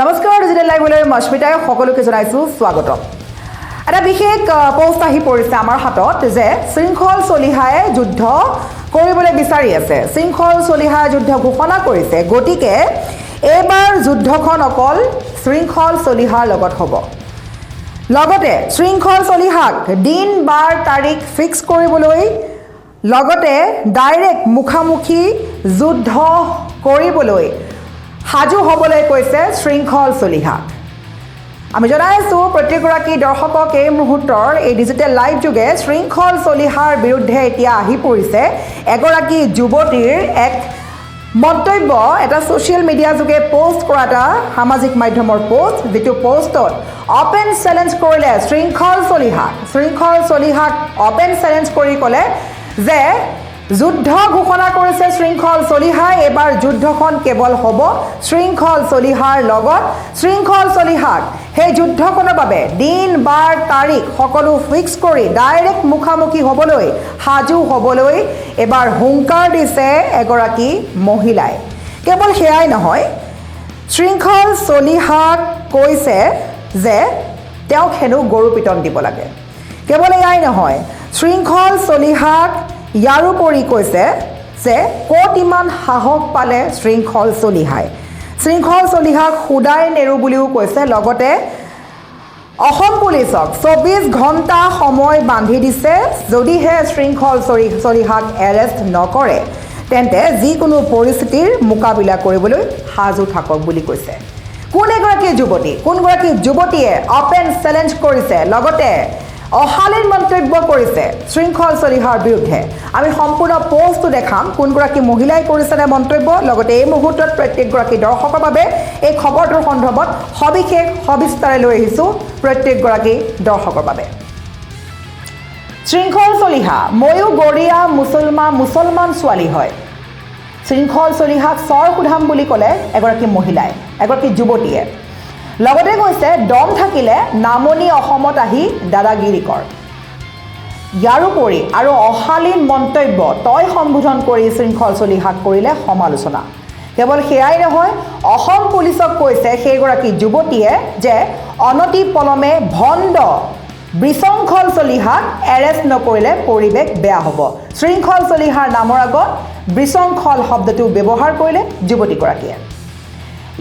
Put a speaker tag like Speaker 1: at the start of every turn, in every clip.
Speaker 1: নমস্কাৰ ডিজিটেল লাইভলৈ মস্মিতাই সকলোকে জনাইছোঁ স্বাগতম। এটা বিশেষ পষ্ট আহি পৰিছে আমাৰ হাতত যে শৃংখল চলিহাই যুদ্ধ কৰিবলৈ বিচাৰি আছে। শৃংখল চলিহাই যুদ্ধ ঘোষণা কৰিছে। গতিকে এইবাৰ যুদ্ধখন অকল শৃংখল চলিহাৰ লগত হ'ব। লগতে শৃংখল চলিহাক দিন বাৰ তাৰিখ ফিক্স কৰিবলৈ লগতে ডাইৰেক্ট মুখামুখি যুদ্ধ কৰিবলৈ সাজু হ'বলৈ কৈছে শৃংখল চলিহাক আমি জনাইছোঁ প্ৰত্যেকগৰাকী দৰ্শকক এই মুহূৰ্তৰ এই ডিজিটেল লাইভ যোগে শৃংখল চলিহাৰ বিৰুদ্ধে এতিয়া আহি পৰিছে এগৰাকী যুৱতীৰ এক মন্তব্য। এটা ছ'চিয়েল মিডিয়া যোগে পষ্ট কৰা এটা সামাজিক মাধ্যমৰ পষ্ট যিটো পষ্টত অপেন চেলেঞ্জ কৰিলে শৃংখল চলিহাক শৃংখল চলিহাক অপেন চেলেঞ্জ কৰি ক'লে যে যুদ্ধ ঘোষণা কৰিছে শৃংখল চলিহাই এইবাৰ যুদ্ধখন কেৱল হ'ব শৃংখল চলিহাৰ লগত শৃংখল চলিহাক। সেই যুদ্ধখনৰ বাবে দিন বাৰ তাৰিখ সকলো ফিক্স কৰি ডাইৰেক্ট মুখামুখি হ'বলৈ সাজু হ'বলৈ এইবাৰ হুংকাৰ দিছে এগৰাকী মহিলাই। কেৱল সেয়াই নহয় শৃংখল চলিহাক কৈছে যে তেওঁক হেনো গৰু পিতন দিব লাগে। কেৱল এয়াই নহয় শৃংখল চলিহাক ইয়াৰোপৰি কৈছে যে ক'ত ইমান সাহস পালে শৃংখল চলিহাই। শৃংখল চলিহাক সুদাই নেৰো বুলিও কৈছে। লগতে অসম পুলিচক চৌবিছ ঘণ্টা সময় বান্ধি দিছে যদিহে শৃংখল চলিহাক এৰেষ্ট নকৰে। তেন্তে যিকোনো পৰিস্থিতিৰ মোকাবিলা কৰিবলৈ সাজু থাকক বুলি কৈছে। কোন এগৰাকী যুৱতী? কোনগৰাকী যুৱতীয়ে অপেন চেলেঞ্জ কৰিছে? লগতে অশালীন মন্তব্য কৰিছে। শৃংখল চলিহাৰ বিৰুদ্ধে। আমি সম্পূৰ্ণ পষ্টটো দেখাম কোনগৰাকী মহিলাই কৰিছেনে মন্তব্য। লগতে এই মুহূৰ্তত প্ৰত্যেকগৰাকী দৰ্শকৰ বাবে এই খবৰটোৰ সন্দৰ্ভত সবিশেষ সবিস্তাৰে লৈ আহিছোঁ প্ৰত্যেকগৰাকী দৰ্শকৰ বাবে। শৃংখল চলিহা ময়ো গৰীয়া মুছলমান মুছলমান ছোৱালী হয়। শৃংখল চলিহাক চৰ সোধাম বুলি ক'লে এগৰাকী মহিলাই এগৰাকী যুৱতীয়ে। লগতে কৈছে দম থাকিলে নামনি অসমত আহি দাদাগিৰি কৰ। ইয়াৰোপৰি আৰু অশালীন মন্তব্য তই সম্বোধন কৰি শৃংখল চলিহাক কৰিলে সমালোচনা। কেৱল সেয়াই নহয় অসম পুলিচক কৈছে সেইগৰাকী যুৱতীয়ে যে অনতি পলমে ভণ্ড বিশৃংখল চলিহাক এৰেষ্ট নকৰিলে পৰিৱেশ বেয়া হ'ব। শৃংখল চলিহাৰ নামৰ আগত বিশৃংখল শব্দটো ব্যৱহাৰ কৰিলে যুৱতীগৰাকীয়ে।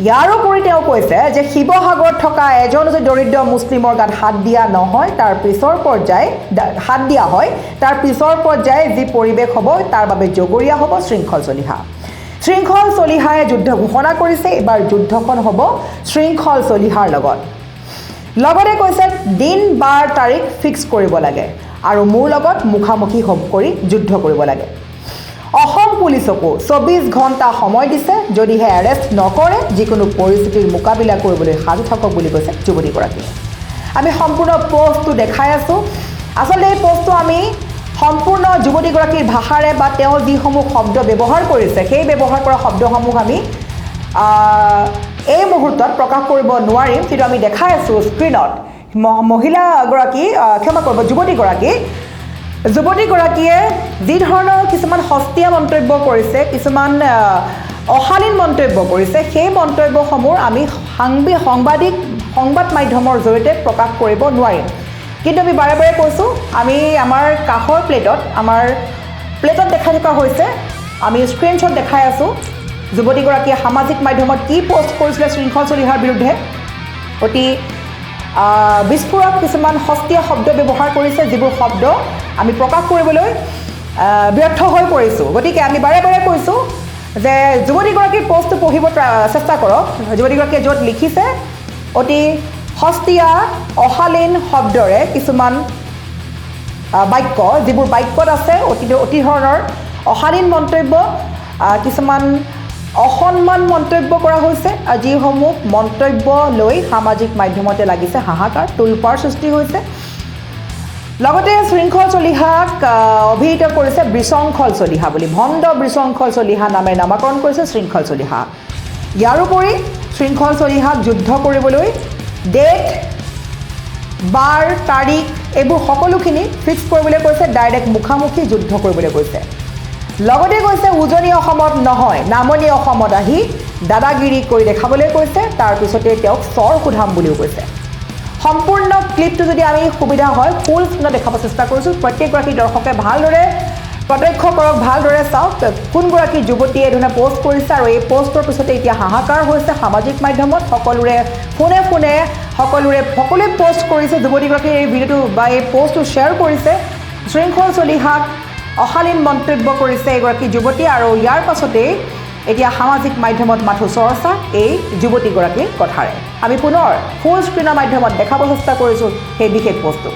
Speaker 1: ইয়াৰোপৰি তেওঁ কৈছে যে শিৱসাগৰত থকা এজন যদি দৰিদ্ৰ মুছলিমৰ গাত হাত দিয়া নহয় তাৰ পিছৰ পৰ্যায় হাত দিয়া হয় তাৰ পিছৰ পৰ্যায় যি পৰিৱেশ হ'ব তাৰ বাবে জগৰীয়া হ'ব শৃংখল চলিহা। শৃংখল চলিহাই যুদ্ধ ঘোষণা কৰিছে এইবাৰ যুদ্ধখন হ'ব শৃংখল চলিহাৰ লগত। লগতে কৈছে দিন বাৰ তাৰিখ ফিক্স কৰিব লাগে আৰু মোৰ লগত মুখামুখি কৰি যুদ্ধ কৰিব লাগে। অসম পুলিচকো চৌবিছ ঘণ্টা সময় দিছে যদিহে এৰেষ্ট নকৰে যিকোনো পৰিস্থিতিৰ মোকাবিলা কৰিবলৈ সাজু থাকক বুলি কৈছে যুৱতীগৰাকীয়ে। আমি সম্পূৰ্ণ পষ্টটো দেখাই আছোঁ। আচলতে এই পষ্টটো আমি সম্পূৰ্ণ যুৱতীগৰাকীৰ ভাষাৰে বা তেওঁ যিসমূহ শব্দ ব্যৱহাৰ কৰিছে সেই ব্যৱহাৰ কৰা শব্দসমূহ আমি এই মুহূৰ্তত প্ৰকাশ কৰিব নোৱাৰিম। কিন্তু আমি দেখাই আছোঁ স্ক্ৰীণত মহিলাগৰাকী ক্ষমা কৰিব যুৱতীগৰাকী যুৱতীগৰাকীয়ে যি ধৰণৰ কিছুমান সস্তীয়া মন্তব্য কৰিছে কিছুমান অশালীন মন্তব্য কৰিছে সেই মন্তব্যসমূহ আমি সাংবি সাংবাদিক সংবাদ মাধ্যমৰ জৰিয়তে প্ৰকাশ কৰিব নোৱাৰিম। কিন্তু আমি বাৰে বাৰে কৈছোঁ আমি আমাৰ কাষৰ প্লেটত আমাৰ প্লেটত দেখাই থকা হৈছে আমি স্ক্ৰীনশ্বট দেখাই আছোঁ যুৱতীগৰাকীয়ে সামাজিক মাধ্যমত কি পষ্ট কৰিছিলে শৃংখল চলিহাৰ বিৰুদ্ধে। অতি বিস্ফোৰক কিছুমান সস্তীয়া শব্দ ব্যৱহাৰ কৰিছে যিবোৰ শব্দ আমি প্ৰকাশ কৰিবলৈ ব্যৰ্থ হৈ পৰিছোঁ। গতিকে আমি বাৰে বাৰে কৈছোঁ যে যুৱতীগৰাকীৰ পষ্টটো পঢ়িব চেষ্টা কৰক। যুৱতীগৰাকীয়ে য'ত লিখিছে অতি সস্তীয়া অশালীন শব্দৰে কিছুমান বাক্য যিবোৰ বাক্যত আছে অতি অতি ধৰণৰ অশালীন মন্তব্য কিছুমান অসন্মান মন্তব্য কৰা হৈছে। যিসমূহ মন্তব্য লৈ সামাজিক মাধ্যমতে লাগিছে হাহাকাৰ তোলপাৰ সৃষ্টি হৈছে। লগতে শৃংখল চলিহাক অভিহিত কৰিছে বিশৃংখল চলিহা বুলি। ভণ্ড বিশৃংখল চলিহা নামেৰে নামাকৰণ কৰিছে শৃংখল চলিহা। ইয়াৰোপৰি শৃংখল চলিহাক যুদ্ধ কৰিবলৈ ডেট বাৰ তাৰিখ এইবোৰ সকলোখিনি ফিক্স কৰিবলৈ কৈছে ডাইৰেক্ট মুখামুখি যুদ্ধ কৰিবলৈ কৈছে। লগতে কৈছে উজনি অসমত নহয় নামনি অসমত আহি দাদাগিৰি কৰি দেখাবলৈ কৈছে তাৰপিছতে তেওঁক চৰ সোধাম বুলিও কৈছে। সম্পূৰ্ণ ক্লিপটো যদি আমি সুবিধা হয় ফুল স্ক্ৰীণত দেখাব চেষ্টা কৰিছোঁ। প্ৰত্যেকগৰাকী দৰ্শকে ভালদৰে প্ৰত্যক্ষ কৰক ভালদৰে চাওক কোনগৰাকী যুৱতীয়ে এইধৰণে পষ্ট কৰিছে আৰু এই পষ্টৰ পিছতে এতিয়া হাহাকাৰ হৈছে সামাজিক মাধ্যমত। সকলোৰে ফোনে ফোনে সকলোৰে সকলোৱে পষ্ট কৰিছে। যুৱতীগৰাকীয়ে এই ভিডিঅ'টো বা এই পষ্টটো শ্বেয়াৰ কৰিছে। শৃংখল চলিহাক অশালীন মন্তব্য কৰিছে এগৰাকী যুৱতী আৰু ইয়াৰ পাছতেই এতিয়া সামাজিক মাধ্যমত মাথো চৰ্চা এই যুৱতীগৰাকীৰ কথাৰে। আমি পুনৰ ফুল স্ক্ৰীণৰ মাধ্যমত দেখাব চেষ্টা কৰিছোঁ সেই বিশেষ বস্তু।